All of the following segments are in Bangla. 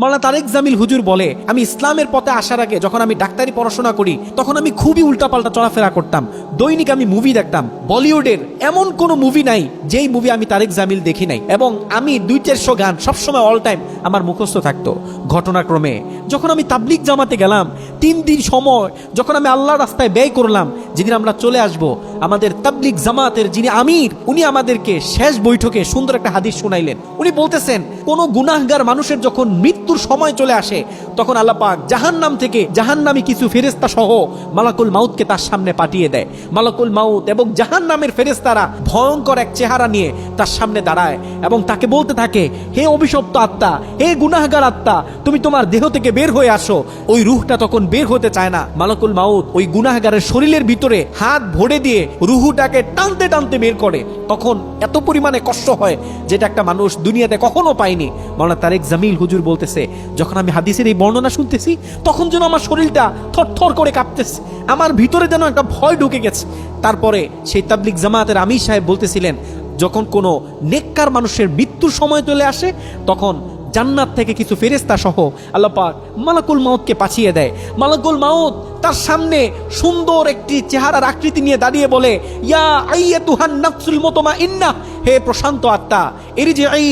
মাওলানা তারেক জামিল হুজুর বলে, আমি ইসলামের পথে আসার আগে যখন আমি ডাক্তারি পড়াশোনা করি, তখন আমি খুবই উল্টাপাল্টা চলাফেরা করতাম। দৈনিক আমি মুভি দেখতাম। বলিউডের এমন কোনো মুভি নাই, যেই মুভি আমি তারেক জামিল দেখি নাই। এবং আমি দুই চারশো গান সবসময় অল টাইম আমার মুখস্থ থাকতো। ঘটনাক্রমে, যখন আমি তাবলিক জামাতে গেলাম, তিন দিন সময়, যখন আমি আল্লাহর রাস্তায় ব্যয় করলাম, যেদিন আমরা চলে আসব আমাদের তাবলিক জামাতের যিনি আমির, উনি আমাদেরকে শেষ বৈঠকে সুন্দর একটা হাদিস শুনাইলেন। উনি বলতেছেন, কোন গুনাহগার মানুষের যখন মৃত্যুর সময় চলে আসে, তখন আল্লাহ পাক জাহান্নাম থেকে জাহান জাহান্নামী কিছু ফেরেস্তা সহ মালাকুল মাউতকে তার সামনে পাঠিয়ে দেয়। মালাকুল মাউত এবং জাহান নামের ফেরেস্তারা ভয়ঙ্কর এক চেহারা নিয়ে তার সামনে দাঁড়ায় এবং তাকে বলতে থাকে, হে অভিশপ্ত আত্মা, হে গুনাহগার আত্মা, তুমি তোমার দেহ থেকে বের হয়ে আসো। ওই রুহটা তখন বের হতে চায় না। মালাকুল মাউত ওই গুনাহগারের শরীরের ভিতরে হাত ভরে দিয়ে রুহুটাকে টানতে টানতে বের করে। তখন এত পরিমাণে কষ্ট হয় যেটা একটা মানুষ দুনিয়াতে কখনো পায়নি। মাওলানা তারেক জামিল হুজুর বলতেছে, যখন আমি হাদিসের এই বর্ণনা শুনতেছি, তখন যেন আমার শরীরটা থরথর করে কাঁপতেছে। আমার ভিতরে যেন একটা ভয় ঢুকে গেছে। তারপরে সেই তাবলিক জামাতের আমির সাহেব বলতেছিলেন যখন কোনো নেককার মানুষের মৃত্যুর সময় চলে আসে, তখন জান্নাত থেকে কিছু ফেরেস্তা সহ আল্লাপাক মালাকুল মাউতকে পাঠিয়ে দেয়। মালাকুল মাউত তার সামনে সুন্দর একটি চেহারার আকৃতি নিয়ে দাঁড়িয়ে বলে, ইয়া আইয়াতুহান নাফসুল মুতমা ইন্না হে প্রশান্ত আত্মা এরিজি আই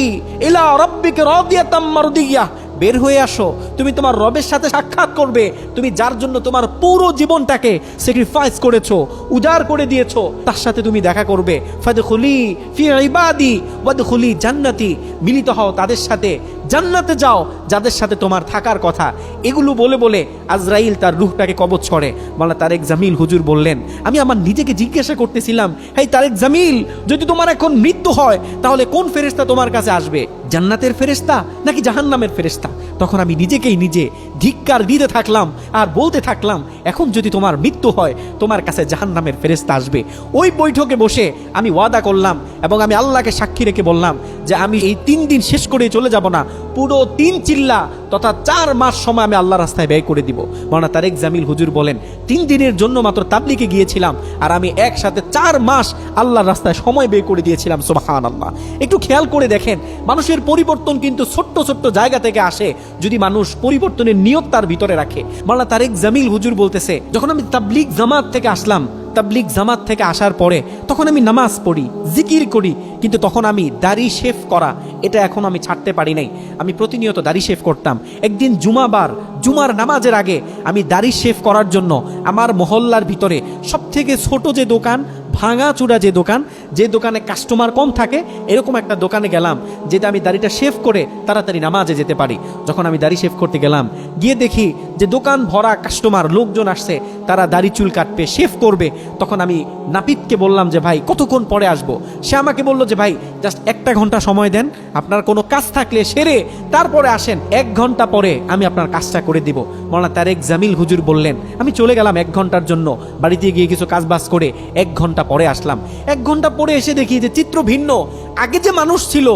ইলা রব্বিকে রদিয়া মারদিয়া বের হয়ে আসো। তুমি তোমার রবের সাথে সাক্ষাৎ করবে। তুমি যার জন্য তোমার পুরো জীবনটাকে স্যাক্রিফাইস করেছ, উজাড় করে দিয়েছ, তার সাথে তুমি দেখা করবে। ফাদখুলি ফি ইবাদি, ওয়াদখুলি জান্নাতি। মিলিত হও তাদের সাথে। জান্নাতে যাও, যাদের সাথে তোমার থাকার কথা। এগুলো বলে বলে আজরাইল তার রুহটাকে কবচ ছড়ে। বলা তারেক জামিল হুজুর বললেন, আমি আমার নিজেকে জিজ্ঞাসা করতেছিলাম, হেই তারেক জামিল, যদি তোমার এখন মৃত্যু হয়, তাহলে কোন ফেরেস্তা তোমার কাছে আসবে? জান্নাতের ফেরেস্তা নাকি জাহান্নামের ফেরেস্তা তখন আমি নিজেকেই নিজে ধিক্কার দিতে থাকলাম আর বলতে থাকলাম, এখন যদি তোমার মৃত্যু হয়, তোমার কাছে জাহান্নামের ফেরেস্তা আসবে। ওই বৈঠকে বসে আমি ওয়াদা করলাম এবং আমি আল্লাহকে সাক্ষী রেখে বললাম যে আমি এই তিন দিন শেষ করে চলে যাব না, পুরো তিন চিল্লা তথা চার মাস সময় আমি আল্লাহ রাস্তায় ব্যয় করে দিব। মানা তারেক জামিল হুজুর বলেন, তিন দিনের জন্য মাত্র তাবলিকে গিয়েছিলাম আর আমি একসাথে চার মাস আল্লাহর রাস্তায় সময় ব্যয় করে দিয়েছিলাম সোবাহান আল্লাহ একটু খেয়াল করে দেখেন, মানুষের পরিবর্তন কিন্তু ছোট্ট ছোট্ট জায়গা থেকে আসে যদি মানুষ পরিবর্তনের নিয়ত তার ভিতরে রাখে। মাওলানা তারেক জামিল হুজুর বলতেছে, যখন আমি তাবলিক জামাত থেকে আসলাম তাবলিক জামাত থেকে আসার পরে তখন আমি নামাজ পড়ি, জিকির করি, কিন্তু তখন আমি দাড়ি শেভ করা, এটা এখন আমি ছাড়তে পারি নাই। আমি প্রতিনিয়ত দাড়ি শেভ করতাম। একদিন জুমাবার, জুমার নামাজের আগে আমি দাড়ি শেভ করার জন্য আমার মহল্লার ভিতরে সব থেকে ছোট যে দোকান ভাঙা চূড়া যে দোকান যে দোকানে কাস্টমার কম থাকে, এরকম একটা দোকানে গেলাম যেটা আমি দাড়িটা শেভ করে তাড়াতাড়ি নামাজে যেতে পারি। যখন আমি দাড়ি শেভ করতে গেলাম, গিয়ে দেখি যে দোকান ভরা কাস্টমার লোকজন আসছে, তারা দাড়ি চুল কাটবে শেভ করবে। তখন আমি নাপিতকে বললাম যে, ভাই, কতক্ষণ পরে আসব? সে আমাকে বলল যে, ভাই জাস্ট একটা ঘণ্টা সময় দেন, আপনার কোনো কাজ থাকলে সেরে তারপরে আসেন, এক ঘণ্টা পরে আমি আপনার কাজটা করে দিব। মৌলানা তারেক জামিল হুজুর বললেন, আমি চলে গেলাম এক ঘণ্টার জন্য, বাড়িতে গিয়ে কিছু কাজ বাজ করে এক ঘণ্টা পরে আসলাম। এক ঘণ্টা পরে এসে দেখি যে চিত্র ভিন্ন। আগে যে মানুষ ছিল,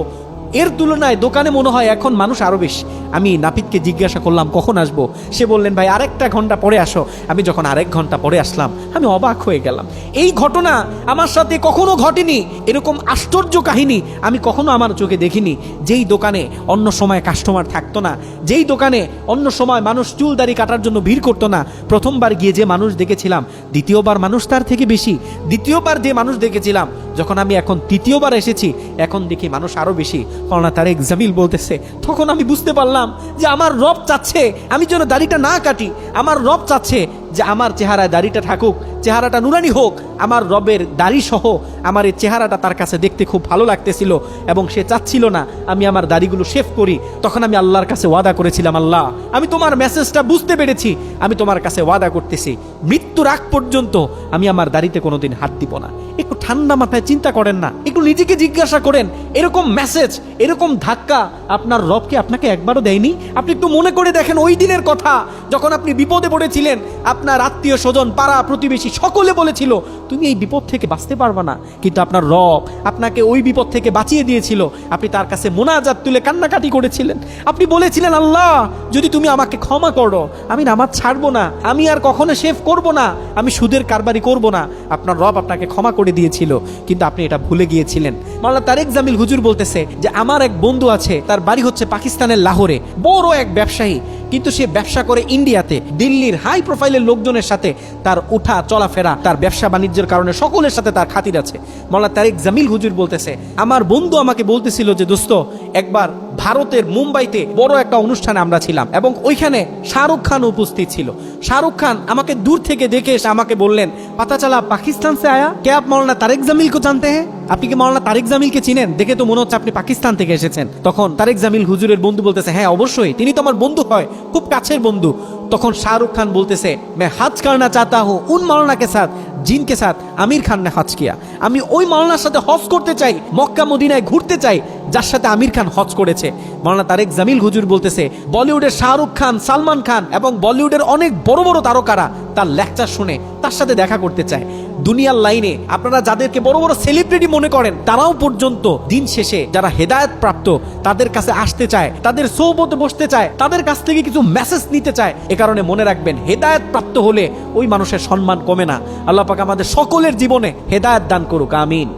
এর তুলনায় দোকানে মনে হয় এখন মানুষ আরও বেশি। আমি নাপিতকে জিজ্ঞাসা করলাম, কখন আসব? সে বললেন, ভাই, আরেকটা ঘণ্টা পরে আসো। আমি যখন আরেক ঘণ্টা পরে আসলাম, আমি অবাক হয়ে গেলাম। এই ঘটনা আমার সাথে কখনো ঘটেনি, এরকম আশ্চর্য কাহিনী আমি কখনো আমার চোখে দেখিনি। যেই দোকানে অন্য সময় কাস্টমার থাকতো না, যেই দোকানে অন্য সময় মানুষ চুল দাড়ি কাটার জন্য ভিড় করতো না, প্রথমবার গিয়ে যে মানুষ দেখেছিলাম, দ্বিতীয়বার মানুষ তার থেকে বেশি, দ্বিতীয়বার যে মানুষ দেখেছিলাম, যখন আমি এখন তৃতীয়বার এসেছি, এখন দেখি মানুষ আরও বেশি। করোনা তার জামিল বলতেছে, তখন আমি বুঝতে পারলাম যে আমার রব চাচ্ছে, আমি যেন দাড়িটা না কাটি। আমার রব চাচ্ছে যে আমার চেহারায় দাড়িটা থাকুক চেহারাটা নুরানি হোক, আমার রবের দাড়ি সহ আমার এই চেহারাটা তার কাছে দেখতে খুব ভালো লাগতেছিল এবং সে চাচ্ছিল না আমি আমার দাড়িগুলো শেভ করি। তখন আমি আল্লাহর কাছে ওয়াদা করেছিলাম, আল্লাহ, আমি তোমার মেসেজটা বুঝতে পেরেছি, আমি তোমার কাছে ওয়াদা করতেছি। মৃত্যুর আগ পর্যন্ত আমি আমার দাড়িতে কোনোদিন হাত দিব না। একটু ঠান্ডা মাথায় চিন্তা করেন না, একটু নিজেকে জিজ্ঞাসা করেন, এরকম মেসেজ, এরকম ধাক্কা আপনার রবকে আপনাকে একবারও দেয়নি? আপনি একটু মনে করে দেখেন ওই দিনের কথা, যখন আপনি বিপদে পড়েছিলেন, আপনার আত্মীয় স্বজন, পাড়া প্রতিবেশী প্রতিবেশী সকলে বলেছিল, তুমি এই বিপদ থেকে বাঁচতে পারবা না। কিন্তু আপনার রব আপনাকে ওই বিপদ থেকে বাঁচিয়ে দিয়েছিল। আপনি তার কাছে মোনাজাত তুলে কান্নাকাটি করেছিলেন। আপনি বলেছিলেন, আল্লাহ, যদি তুমি আমাকে ক্ষমা করো, আমি নামাজ ছাড়বো না, আমি আর কখনো শেভ করব না, আমি সুদের কারবারি করব না। আপনার রব আপনাকে ক্ষমা করে দিয়েছিল, কিন্তু আপনি এটা ভুলে গিয়েছিলেন। মাল্লা তারেক জামিল হুজুর বলতেছে যে, আমার এক বন্ধু আছে, তার বাড়ি হচ্ছে পাকিস্তানের লাহোরে, বড় এক ব্যবসায়ী। কিন্তু সে ব্যবসা করে ইন্ডিয়াতে, দিল্লির হাই প্রোফাইলের লোকজনের সাথে তার উঠা চলাফেরা, তার ব্যবসা বাণিজ্যের কারণে সকলের সাথে তার খাতির আছে। মোল্লা তারেক জামিল হুজুর বলতেছে, আমার বন্ধু আমাকে বলতেছিল যে, দোস্ত, একবার ভারতের মুম্বাইতে বড় একটা অনুষ্ঠানে আমরা ছিলাম এবং ওইখানে শাহরুখ খান উপস্থিত ছিল। শাহরুখ খান আমাকে দূর থেকে দেখে এসে আমাকে বললেন পাতা চালা পাকিস্তান সে আয়া? কে আপ মাওলানা তারেক জামিল কো জানতে হ্যাঁ? আপনি কি মাওলানা তারেক জামিলকে চিনেন? দেখে তো মনে হচ্ছে আপনি পাকিস্তান থেকে এসেছেন। তখন তারেক জামিল হুজুরের বন্ধু বলতেছে হ্যাঁ অবশ্যই। তিনি তো আমার বন্ধু হয়, খুব কাছের বন্ধু। তখন শাহরুখ খান বলতেছে, মে হাজ করনা চাতা হু, উন মাওলানাকে সাথ জিনকে সাথ, আমির খান না হজ কিয়া আমি ওই মাওলানার সাথে হজ করতে চাই, মক্কা মদিনায় ঘুরতে চাই, যার সাথে আমির খান হজ করেছে। মাওলানা তারেক জামিল হুজুর বলতেছে, বলিউডের শাহরুখ খান, সালমান খান এবং বলিউডের অনেক বড় বড় তারকারা তার লেকচার শুনে তার সাথে দেখা করতে চায়। দুনিয়ার লাইনে আপনারা যাদেরকে বড় বড় সেলিব্রিটি মনে করেন, তারাও পর্যন্ত দিন শেষে যারা হেদায়ত প্রাপ্ত, তাদের কাছে আসতে চায়, তাদের সৌবতে বসতে চায়, তাদের কাছ থেকে কিছু মেসেজ নিতে চায়, এ কারণে মনে রাখবেন, হেদায়ত প্রাপ্ত হলে ওই মানুষের সম্মান কমে না। আল্লাহ পাক আমাদের সকলের জীবনে হেদায়ত দান করুক, আমিন।